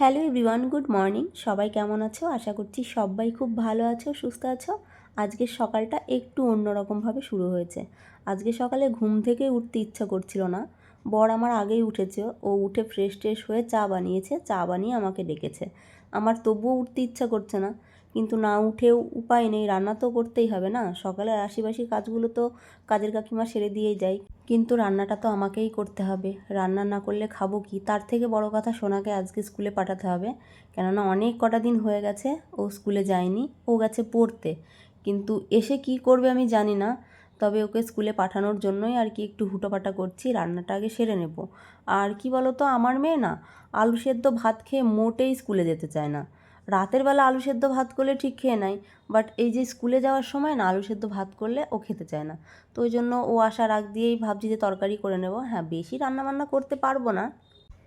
Hello everyone, good morning. সবাই কেমন আছো? আশা করছি সবাই খুব ভালো আছো, সুস্থ আছো। আজকে সকালটা একটু অন্যরকমভাবে শুরু হয়েছে। আজকে সকালে ঘুম থেকে উঠতে ইচ্ছা করছিল না। বর আমার আগেই উঠেছে। ও উঠে ফ্রেশ ট্রেশ হয়ে চা বানিয়েছে। চা বানিয়ে আমাকে ডেকেছে। আমার তবুও উঠতে ইচ্ছা করছে না। কিন্তু না উঠেও উপায় নেই। রান্না তো করতেই হবে না। সকালের আশিবাসি কাজগুলো তো কাজের কাকিমা সেরে দিয়েই যায়। কিন্তু রান্নাটা তো আমাকেই করতে হবে। রান্না না করলে খাব কি? তার থেকে বড় কথা সোনাকে আজকে স্কুলে পাঠাতে হবে। কেননা অনেক কটা দিন হয়ে গেছে, ও স্কুলে যায়নি, ও গেছে পড়তে। কিন্তু এসে কি করবে আমি জানি না। তবে ওকে স্কুলে পাঠানোর জন্যই আর কি একটু হুটোপাটা করছি, রান্নাটা আগে সেরে নেব। আর কি বলো তো আমার মেয়ে না, আলু সেদ্ধ ভাত খেয়ে মোটেই স্কুলে যেতে চায় না। রাতের বেলা আলু সেদ্ধ ভাত করলে ঠিক খেয়ে নেয় বাট এই যে স্কুলে যাওয়ার সময় না আলু সেদ্ধ ভাত করলে ও খেতে চায় না। তো ওই জন্য ও আসার আগ দিয়েই ভাবছি যে তরকারি করে নেব। হ্যাঁ বেশি রান্নাবান্না করতে পারব না।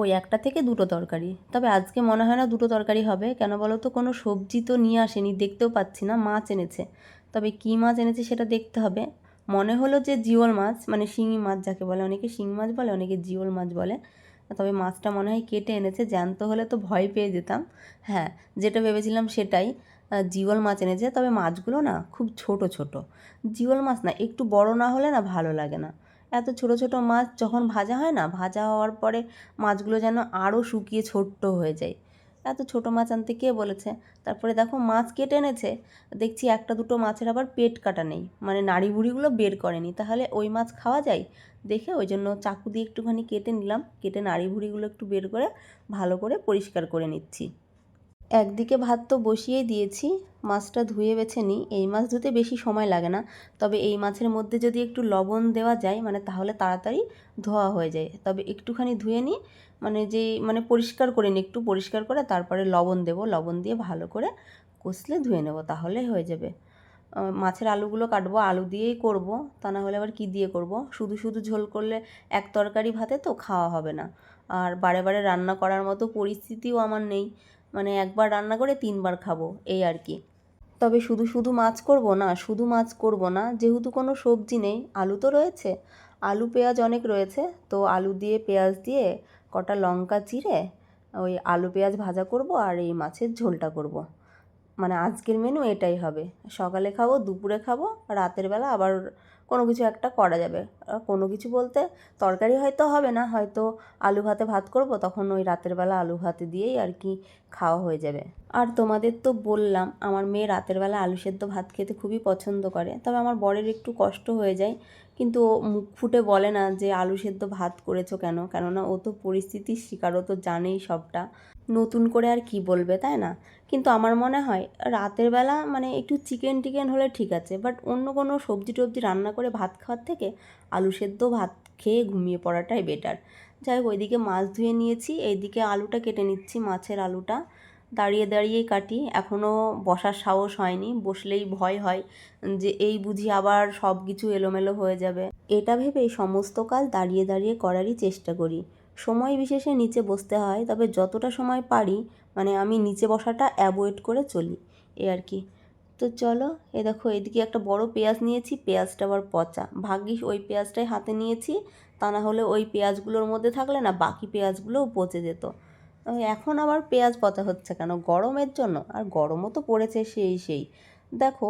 ওই একটা থেকে দুটো তরকারি। তবে আজকে মনে হয় না দুটো তরকারি হবে। কেন বলো তো, কোনো সবজি তো নিয়ে আসেনি, দেখতেও পাচ্ছি না, মাছ এনেছে। তবে কী মাছ এনেছে সেটা দেখতে হবে। মনে হলো যে জিওল মাছ মানে শিঙি মাছ যাকে বলে, অনেকে শিঙি মাছ বলে, অনেকে জিওল মাছ বলে। তবে মাছটা মনে হয় কেটে এনেছে, জ্যান্ত হলে তো ভয় পেয়ে যেতাম। হ্যাঁ যেটা ভেবেছিলাম সেটাই। জিওল মাছ এনেছে, তবে মাছগুলো না খুব ছোট ছোট। জিওল মাছ না, একটু বড় না হলে না ভালো লাগে না। এত ছোট ছোট মাছ যখন ভাজা হয় না, ভাজা হওয়ার পরে মাছগুলো যেন আরও শুকিয়ে ছোট্ট হয়ে যায়। এত ছোটো মাছ আনতে কে বলেছে? তারপরে দেখো মাছ কেটে এনেছে দেখছি একটা দুটো মাছের আবার পেট কাটা নেই। মানে নাড়ি বুড়িগুলো বের করেনি। তাহলে ওই মাছ খাওয়া যায়? দেখে ওই জন্য চাকু দিয়ে একটুখানি কেটে নিলাম। কেটে নাড়ি ভুড়িগুলো একটু বের করে ভালো করে পরিষ্কার করে নিচ্ছি। একদিকে ভাত তো বসিয়েই দিয়েছি, মাছটা ধুয়ে বেছে নিই। এই মাছ ধুতে বেশি সময় লাগে না। তবে এই মাছের মধ্যে যদি একটু লবণ দেওয়া যায় মানে তাহলে তাড়াতাড়ি ধোয়া হয়ে যায়। তবে একটুখানি ধুয়ে নিই মানে যে মানে পরিষ্কার করে নিই, একটু পরিষ্কার করে তারপরে লবণ দেবো। লবণ দিয়ে ভালো করে কষলে ধুয়ে নেব, তাহলে হয়ে যাবে। মাছের আলুগুলো কাটবো, আলু দিয়েই করব, তা না হলে আবার কী দিয়ে করব? শুধু শুধু ঝোল করলে এক তরকারি ভাতে তো খাওয়া হবে না। আর বারে বারে রান্না করার মতো পরিস্থিতিও আমার নেই। মানে একবার রান্না করে তিনবার খাব, এই আর কি। তবে শুধু শুধু মাছ করব না, শুধু মাছ করব না, যেহেতু কোনো সবজি নেই, আলু তো রয়েছে। আলু, পেঁয়াজ অনেক রয়েছে, তো আলু দিয়ে, পেঁয়াজ দিয়ে কটা লঙ্কা চিড়ে ওই আলু, পেঁয়াজ ভাজা করব আর এই মাছের ঝোলটা করব। মানে আজকের মেনু এটাই হবে। সকালে খাব, দুপুরে খাব, রাতের বেলা আবার কোনো কিছু একটা করা যাবে। কোনো কিছু বলতে তরকারি হয়তো হবে না, হয়তো আলু ভাতে ভাত করব, তখন ওই রাতের বেলা আলু ভাতে দিয়েই আর কি খাওয়া হয়ে যাবে। আর তোমাদের তো বললাম, আমার মেয়ে রাতের বেলা আলু সেদ্ধ ভাত খেতে খুবই পছন্দ করে, তবে আমার বরের একটু কষ্ট হয়ে যায়। কিন্তু ও মুখ ফুটে বলে না যে, আলু সেদ্ধ ভাত করেছ কেন? কেননা ও তো পরিস্থিতির শিকার, ও তো জানেই সবটা। নতুন করে আর কি বলবে, তাই না? কিন্তু আমার মনে হয় রাতের বেলা মানে একটু চিকেন টিকেন হলে ঠিক আছে বাট অন্য কোনো সবজি টবজি রান্না করে ভাত খাওয়ার থেকে আলু সেদ্ধ ভাত খেয়ে ঘুমিয়ে পড়াটাই বেটার যাই হোক, ওইদিকে মাছ ধুয়ে নিয়েছি, এইদিকে আলুটা কেটে নিচ্ছি, মাছের আলুটা। দাঁড়িয়ে দাঁড়িয়েই কাটি এখনও বসার সাহস হয়নি, বসলেই ভয় হয় যে এই বুঝি আবার সব কিছু এলোমেলো হয়ে যাবে। এটা ভেবেই সমস্ত কাল দাঁড়িয়ে দাঁড়িয়ে করারই চেষ্টা করি। সময় বিশেষে নিচে বসতে হয়, তবে যতটা সময় পারি মানে আমি নিচে বসাটা অ্যাভয়েড করে চলি, এ আর কি। তো চলো, এ দেখো, এদিকে একটা বড় পেঁয়াজ নিয়েছি, পেঁয়াজটা আবার পচা। ভাগ্যিস ওই পেঁয়াজটাই হাতে নিয়েছি, তা না হলে ওই পেঁয়াজগুলোর মধ্যে থাকলে না বাকি পেঁয়াজগুলোও পচে যেত। এখন আবার পেঁয়াজ পচা হচ্ছে কেন? গরমের জন্য, আর গরমও তো পড়েছে সেই সেই। দেখো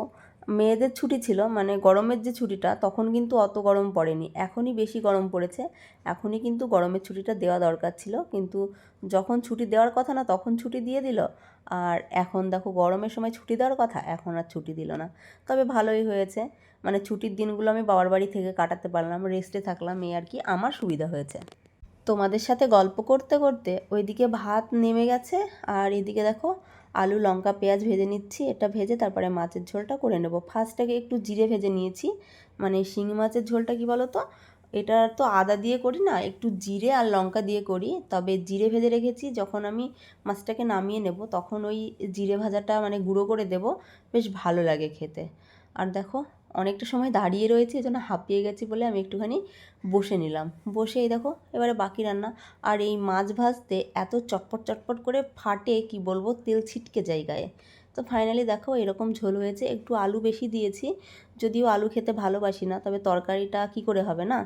মেয়েদের ছুটি ছিল মানে গরমের যে ছুটিটা, তখন কিন্তু অত গরম পড়েনি। এখনই বেশি গরম পড়েছে। এখনই কিন্তু গরমের ছুটিটা দেওয়া দরকার ছিল। কিন্তু যখন ছুটি দেওয়ার কথা না, তখন ছুটি দিয়ে দিল। আর এখন দেখো, গরমের সময় ছুটি দেওয়ার কথা, এখন আর ছুটি দিল না। তবে ভালোই হয়েছে। মানে ছুটির দিনগুলো আমি বাবার বাড়ি থেকে কাটাতে পারলাম রেস্টে থাকলাম, এই আর কি। আমার সুবিধা হয়েছে। তোমাদের সাথে গল্প করতে করতে ওইদিকে ভাত নেমে গেছে আর এদিকে দেখো আলু, লঙ্কা, পেঁয়াজ ভেজে নিচ্ছি, এটা ভেজে তারপরে মাছের ঝোলটা করে নেব। ফার্স্টটাকে একটু জিরে ভেজে নিয়েছি মানে শিঙি মাছের ঝোলটা কি বলো তো এটা তো আদা দিয়ে করি না, একটু জিরে আর লঙ্কা দিয়ে করি। তবে জিরে ভেজে রেখেছি, যখন আমি মাছটাকে নামিয়ে নেব, তখন ওই জিরে ভাজাটা মানে গুঁড়ো করে দেব, বেশ ভালো লাগে খেতে। আর দেখো অনেকটা সময় দাঁড়িয়ে রয়েছে, এজন্য হাঁপিয়ে গেছি বলে আমি একটুখানি বসে নিলাম। বসে এই দেখো, এবারে বাকি রান্না। আর এই মাছ ভাজতে এত চটপট চটপট করে ফাটে, কি বলব, তেল ছিটকে যায় গায়ে। তো ফাইনালি দেখো, এরকম ঝোল হয়েছে। একটু আলু বেশি দিয়েছি, যদিও আলু খেতে ভালোবাসি না, তবে তরকারিটা কি করে হবে না?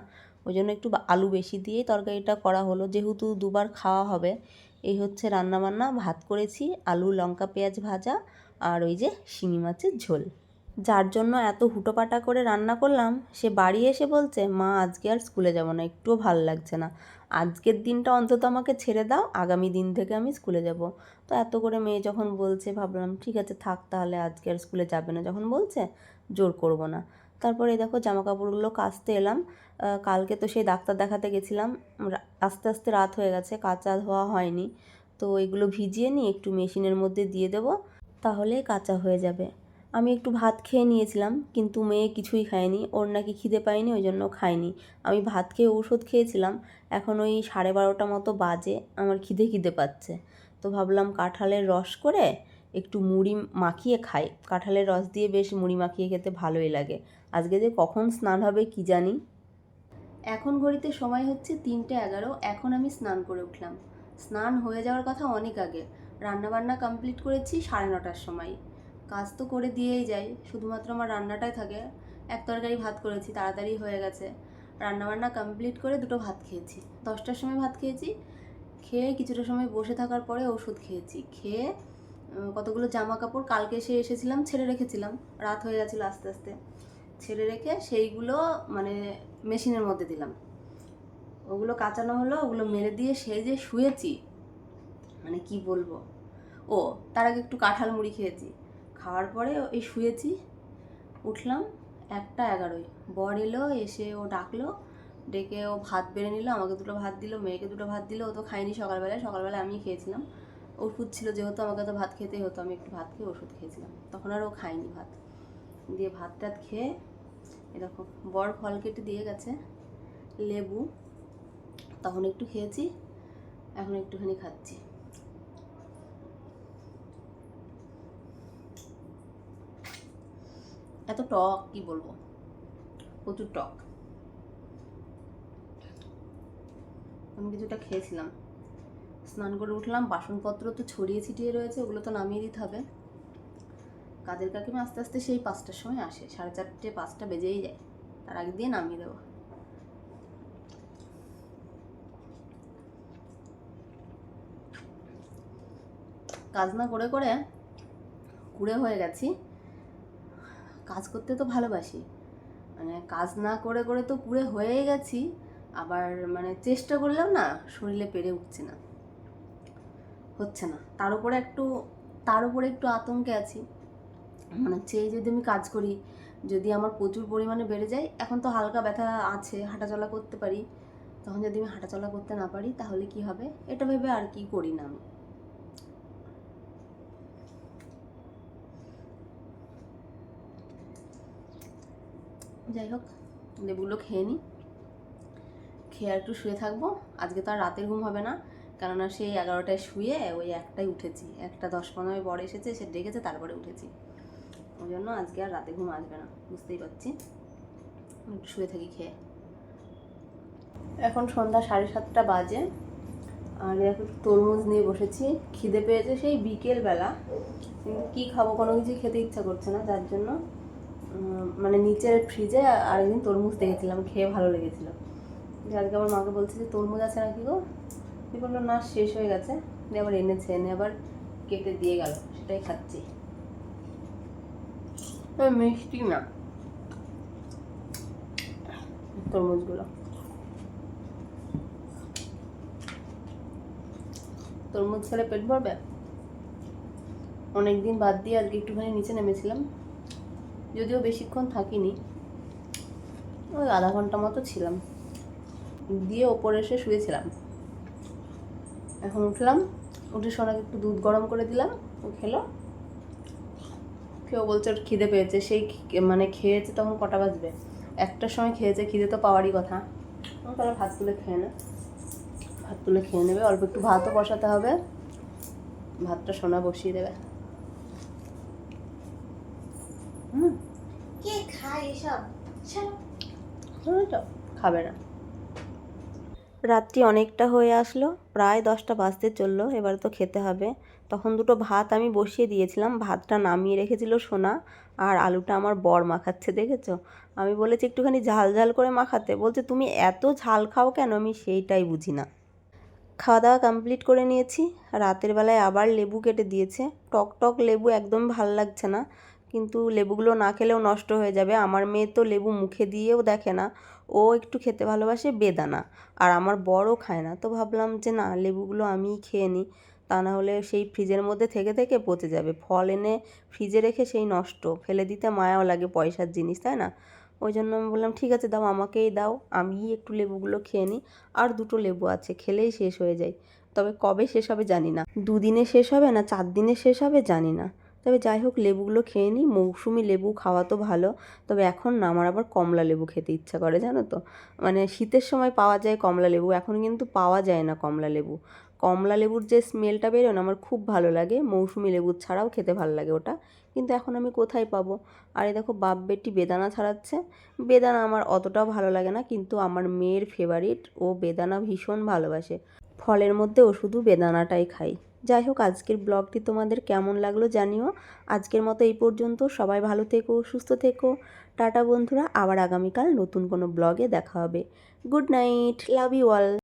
ওই জন্য একটু আলু বেশি দিয়েই তরকারিটা করা হলো। যেহেতু দুবার খাওয়া হবে, এই হচ্ছে রান্নাবান্না। ভাত করেছি, আলু, লঙ্কা, পেঁয়াজ ভাজা, আর ওই যে শিঙি মাছের ঝোল। যার জন্য এত হুটোপাটা করে রান্না করলাম, সে বাড়ি এসে বলছে, মা, আজকে আর স্কুলে যাব না, একটুও ভালো লাগছে না। আজকের দিনটা অন্তত আমাকে ছেড়ে দাও, আগামী দিন থেকে আমি স্কুলে যাব। তো এত করে মেয়ে যখন বলছে, ভাবলাম ঠিক আছে থাক তাহলে, আজকে আর স্কুলে যাবে না। যখন বলছে, জোর করব না। তারপরে দেখো জামা কাপড়গুলো কাচতে এলাম। কালকে তো সেই ডাক্তার দেখাতে গেছিলাম। আস্তে আস্তে রাত হয়ে গেছে, কাঁচা ধোয়া হয়নি। তো এগুলো ভিজিয়ে নিয়ে একটু মেশিনের মধ্যে দিয়ে দেবো তাহলে কাঁচা হয়ে যাবে। আমি একটু ভাত খেয়ে নিয়েছিলাম, কিন্তু মেয়ে কিছুই খায়নি। ওর নাকি খিদে পায়নি, ওই জন্য খায়নি। আমি ভাত খেয়ে ওষুধ খেয়েছিলাম, এখন ওই সাড়ে বারোটা মতো বাজে, আমার খিদে খিদে পাচ্ছে। তো ভাবলাম কাঁঠালের রস করে একটু মুড়ি মাখিয়ে খাই। কাঁঠালের রস দিয়ে বেশ মুড়ি মাখিয়ে খেতে ভালোই লাগে। আজকে যে কখন স্নান হবে কি জানি? এখন ঘড়িতে সময় হচ্ছে তিনটে এগারো, এখন আমি স্নান করে উঠলাম। স্নান হয়ে যাওয়ার কথা অনেক আগে। রান্নাবান্না কমপ্লিট করেছি সাড়ে নটার সময়। কাজ তো করে দিয়েই যাই, শুধুমাত্র আমার রান্নাটাই থাকে। এক তরকারি ভাত করেছি, তাড়াতাড়ি হয়ে গেছে। রান্নাবান্না কমপ্লিট করে দুটো ভাত খেয়েছি। দশটার সময় ভাত খেয়েছি, খেয়ে কিছুটা সময় বসে থাকার পরে ওষুধ খেয়েছি। খেয়ে কতগুলো জামা কাপড় কালকে এসে এসেছিলাম, ছেড়ে রেখেছিলাম। রাত হয়ে গেছিল আস্তে আস্তে। ছেড়ে রেখে সেইগুলো মানে মেশিনের মধ্যে দিলাম। ওগুলো কাচানো হলো, ওগুলো মেরে দিয়ে সেই যে শুয়েছি। মানে কি বলব? ও, তার আগে একটু কাঁঠাল মুড়ি খেয়েছি। খাওয়ার পরে এই শুয়েছি। উঠলাম একটা এগারোই বর এলো, এসে ও ডাকলো, ডেকে ও ভাত বেড়ে নিল, আমাকে দুটো ভাত দিল, মেয়েকে দুটো ভাত দিল, ও তো খাইনি সকালবেলায় সকালবেলায় আমি খেয়েছিলাম। ওষুধ ছিল, যেহেতু আমাকে তো ভাত খেতেই হতো, আমি একটু ভাত খেয়ে ওষুধ খেয়েছিলাম। তখন আর ও খায়নি ভাত। দিয়ে ভাত টাত খেয়ে এরকম বর ফল কেটে দিয়ে গেছে, লেবু, তখন একটু খেয়েছি, এখন একটুখানি খাচ্ছি। এত টক, কি বলব? প্রচুর টক। আমি কিছুটা খেয়েছিলাম। স্নান করে উঠলাম, বাসনপত্র তো ছড়িয়ে ছিটিয়ে রয়েছে, ওগুলো তো নামিয়ে দিতে হবে। কাজের কাকিমা আস্তে আস্তে সেই পাঁচটার সময় আসে, সাড়ে চারটে, পাঁচটা বেজেই যায়। তার আগে দিয়ে নামিয়ে দেবো। কাজ না করে করে কুড়ে হয়ে গেছি। কাজ করতে তো ভালোবাসি। মানে কাজ না করে করে তো কুড়ে হয়েই গেছি, আবার মানে চেষ্টা করলেও না শরীরে পেরে উঠছে না। হচ্ছে না। তার উপরে একটু, তার উপরে একটু আতঙ্কে আছি। মানে এই যদি আমি কাজ করি, যদি আমার প্রচুর পরিমাণে বেড়ে যায়, এখন তো হালকা ব্যথা আছে, হাঁটাচলা করতে পারি। তখন যদি আমি হাঁটাচলা করতে না পারি, তাহলে কি হবে? এটা ভেবে আর কি করি না আমি? যাই হোক লেবুগুলো খেয়ে নিই খেয়ে একটু শুয়ে থাকব। আজকে তো আর রাতের ঘুম হবে না, কেননা সেই এগারোটায় শুয়ে ওই একটাই উঠেছি। একটা দশ পনেরো বড় এসেছে, সে ডেকেছে, তারপরে উঠেছি। ওই জন্য আজকে আর রাতে ঘুম আসবে না, বুঝতেই পারছি। একটু শুয়ে থাকি, খেয়ে। এখন সন্ধ্যা সাড়ে সাতটা বাজে। আর এখন তরমুজ নিয়ে বসেছি, খিদে পেয়েছে সেই বিকেলবেলা। কিন্তু কী খাব, কোনো কিছু খেতে ইচ্ছা করছে না, যার জন্য মানে নিচের ফ্রিজে আরেকদিন তরমুজ দেখেছিলাম, খেয়ে ভালো লেগেছিল। আজকে আমার মাকে বলছে যে, তরমুজ আছে নাকি গো? দিয়ে বলল না, শেষ হয়ে গেছে। দিয়ে আবার এনেছে, এনে আবার কেটে দিয়ে গেল, সেটাই খাচ্ছি। মিষ্টি না, তরমুজগুলো। তরমুজ খেলে পেট ভরবে? অনেকদিন বাদ দিয়ে আজকে একটুখানি নিচে নেমেছিলাম। যদিও বেশিক্ষণ থাকিনি, ওই আধা ঘণ্টা মতো ছিলাম। দিয়ে ওপরে এসে শুয়েছিলাম। এখন উঠলাম, উঠে সোনাকে একটু দুধ গরম করে দিলাম, ও খেলো। কেউ বলছে ওর খিদে পেয়েছে, সেই মানে খেয়েছে তখন কটা বাজবে? একটার সময় খেয়েছে, খিদে তো পাওয়ারই কথা। তাহলে ভাত তুলে খেয়ে নে। ভাত তুলে খেয়ে নেবে, অল্প একটু ভাতও বসাতে হবে। ভাতটা সোনা বসিয়ে দেবে। কে খায় এসব? খাবে না। রাত্রি অনেকটা হয়ে আসলো প্রায় দশটা বাজতে চলল এবার তো খেতে হবে। তখন দুটো ভাত আমি বসিয়ে দিয়েছিলাম ভাতটা নামিয়ে রেখেছিল সোনা আর আলুটা আমার বর মাখাচ্ছে দেখেছ? আমি বলেছি একটুখানি ঝাল ঝাল করে মাখাতে। বলছে তুমি এত ঝাল খাও কেন? আমি সেইটাই বুঝি না। খাওয়া দাওয়া কমপ্লিট করে নিয়েছি। রাতের বেলায় আবার লেবু কেটে দিয়েছে। টক টক লেবু একদম ভালো লাগছে না। কিন্তু লেবুগুলো না খেলেও নষ্ট হয়ে যাবে। আমার মেয়ে তো লেবু মুখে দিয়েও দেখে না। ও একটু খেতে ভালোবাসে বেদানা। আর আমার বড়ও খায় না। তো ভাবলাম যে না, লেবুগুলো আমিই খেয়ে নিই। তা না হলে সেই ফ্রিজের মধ্যে থেকে থেকে পচে যাবে। ফল এনে ফ্রিজে রেখে সেই নষ্ট। ফেলে দিতে মায়াও লাগে পয়সার জিনিস, তাই না? ওই জন্য আমি বললাম, ঠিক আছে, দাও, আমাকেই দাও। আমিই একটু লেবুগুলো খেয়ে নিই। আর দুটো লেবু আছে, খেলেই শেষ হয়ে যায়। তবে কবে শেষ হবে জানি না। দুদিনে শেষ হবে না চার দিনে শেষ হবে জানি না। তবে যাই হোক, লেবুগুলো খেয়ে নিই। মৌসুমি লেবু খাওয়া তো ভালো, তবে এখন না, আমার আবার কমলা লেবু খেতে ইচ্ছা করে, জানো তো? মানে শীতের সময় পাওয়া যায় কমলা লেবু, এখন কিন্তু পাওয়া যায় না কমলা লেবু। কমলা লেবুর যে স্মেলটা বেরোয় না, আমার খুব ভালো লাগে। মৌসুমি লেবু ছাড়াও খেতে ভালো লাগে ওটা। কিন্তু এখন আমি কোথায় পাবো? আর এই দেখো, বাপ বেটি বেদানা ছাড়াচ্ছে। বেদানা আমার অতটাও ভালো লাগে না, কিন্তু আমার মেয়ের ফেভারিট ও বেদানা ভীষণ ভালোবাসে। ফলের মধ্যে ও শুধু বেদানাটাই খাই যাই হোক, আজকের ব্লগটি তোমাদের কেমন লাগল জানিও। আজকের মতো এই পর্যন্ত। সবাই ভালো থেকো, সুস্থ থেকো। টাটা বন্ধুরা, আবার আগামীকাল নতুন কোনো ব্লগে দেখা হবে। Good night, love you all.